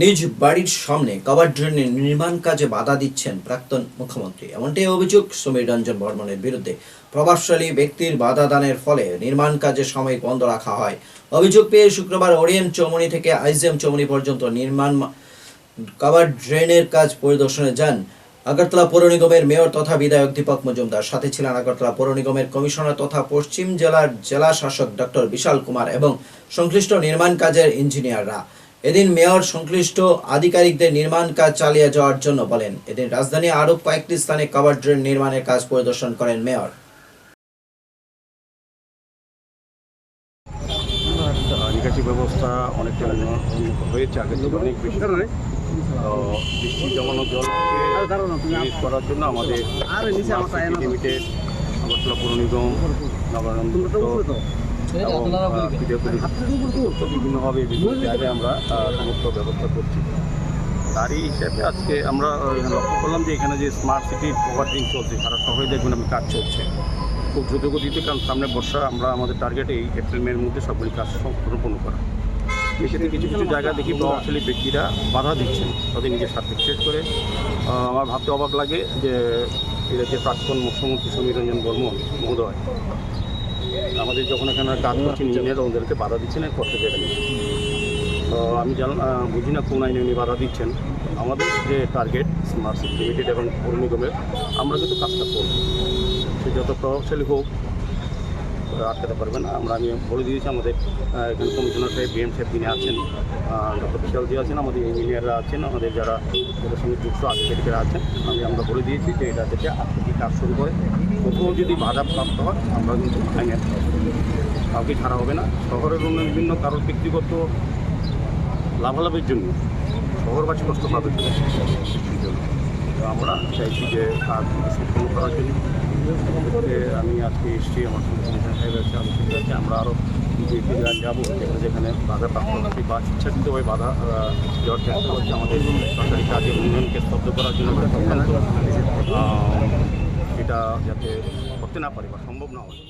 নিজ বাড়ির সামনে কভার ড্রেনের নির্মাণ কাজে বাধা দিচ্ছেন প্রাক্তন মুখ্যমন্ত্রী। এমনটাই অভিযোগ সমীর রঞ্জন বর্মনের বিরুদ্ধে। প্রভাবশালী ব্যক্তির বাধা দানের ফলে নির্মাণ কাজে সাময়িক বন্ধ রাখা হয়। অভিযোগ পেয়ে শুক্রবার ওরিয়েন্ট চৌমনি থেকে আইজিএম চৌমনি পর্যন্ত নির্মাণ কভার ড্রেনের কাজ পরিদর্শনে যান আগরতলা পৌর নিগমের মেয়র তথা বিধায়ক দীপক মজুমদার। সাথে ছিলেন আগরতলা পৌর নিগমের কমিশনার তথা পশ্চিম জেলার জেলা শাসক ডক্টর বিশাল কুমার এবং সংশ্লিষ্ট নির্মাণ কাজের ইঞ্জিনিয়াররা। এদিন মেয়র সংশ্লিষ্ট আধিকারিকদের নির্মাণ কাজ চালিয়ে যাওয়ার জন্য বলেন এদিন রাজধানী আরও কয়েকটি স্থানে কভার ড্রেন নির্মাণের কাজ পরিদর্শন করেন মেয়র। নিকাশি ব্যবস্থা অনেকটা উন্নত উন্নত হয়েছে আগে থেকে অনেক বেশি। বৃষ্টি জমানো করার জন্য আমাদের লিমিটেড আগরতলা পৌর নিগম নবানন্দ এবং তো বিভিন্নভাবে বিভিন্ন জায়গায় আমরা সমস্ত ব্যবস্থা করছি। তারই হিসাবে আজকে আমরা লক্ষ্য করলাম যে এখানে যে স্মার্ট সিটির ওভারডিং চলছে সারা শহরে দেখবেন আমি কাজ চলছে। খুব কারণ সামনে বর্ষা আমরা আমাদের টার্গেট এই এপ্রিল মের মধ্যে সবগুলি কাজ সম্পূর্ণ করা। সেক্ষেত্রে কিছু কিছু জায়গা দেখি প্রভাবশালী ব্যক্তিরা বাধা দিচ্ছেন তাদের নিজের স্বার্থে বিশেষ করে। আমার ভাবতে অবাক লাগে যে এটা যে প্রাক্তন মুখ্যমন্ত্রী সমীর রঞ্জন বর্মন মহোদয় আমাদের যখন এখানে কাজ করছি ইঞ্জিনিয়ার ওদেরকে বাধা দিচ্ছেন করতে দেবেন না। তো আমি জান বুঝি না কোন আইনে উনি বাধা দিচ্ছেন আমাদের যে টার্গেট স্মার্ট সিটি লিমিটেড এবং পৌর নিগমের আমরা কিন্তু কাজটা করব সে যত প্রভাবশালী হোক আটকাতে পারবে না আমরা আমি বলে দিয়েছি, আমাদের এখানে কমিশনার সাহেব, বিএম সাহেব তিনি আছেন ডক্টর বিশালজি আছেন, আমাদের ইঞ্জিনিয়াররা আছেন, আমাদের যারা এদের সঙ্গে যুক্ত আধিকারিকরা আছেন, আমি আমরা বলে দিয়েছি যে এটা থেকে আজ কাজ শুরু করে কোথাও যদি বাধা প্রাপ্ত হয়, আমরা কিন্তু আইনে কাউকে ছাড়া হবে না। শহরের উন্নয়নের জন্য কারোর ব্যক্তিগত লাভালাভের জন্য শহরবাসী কষ্ট পাবে। আমরা চাইছি যে কাজ সম্পূর্ণ করার জন্য। আমি আজকে এসেছি, আমার সঙ্গে কমিশন সাহেব আছে আমরা আরও জায়গায় যাব। যেখানে যেখানে বাধা প্রাপ্ত বা ইচ্ছাকৃতভাবে বাধা দেওয়ার চেষ্টা করছে আমাদের সরকারি কাজের উন্নয়নকে স্তব্ধ করার জন্য এটা যাতে করতে না পারে বা সম্ভব না হয়।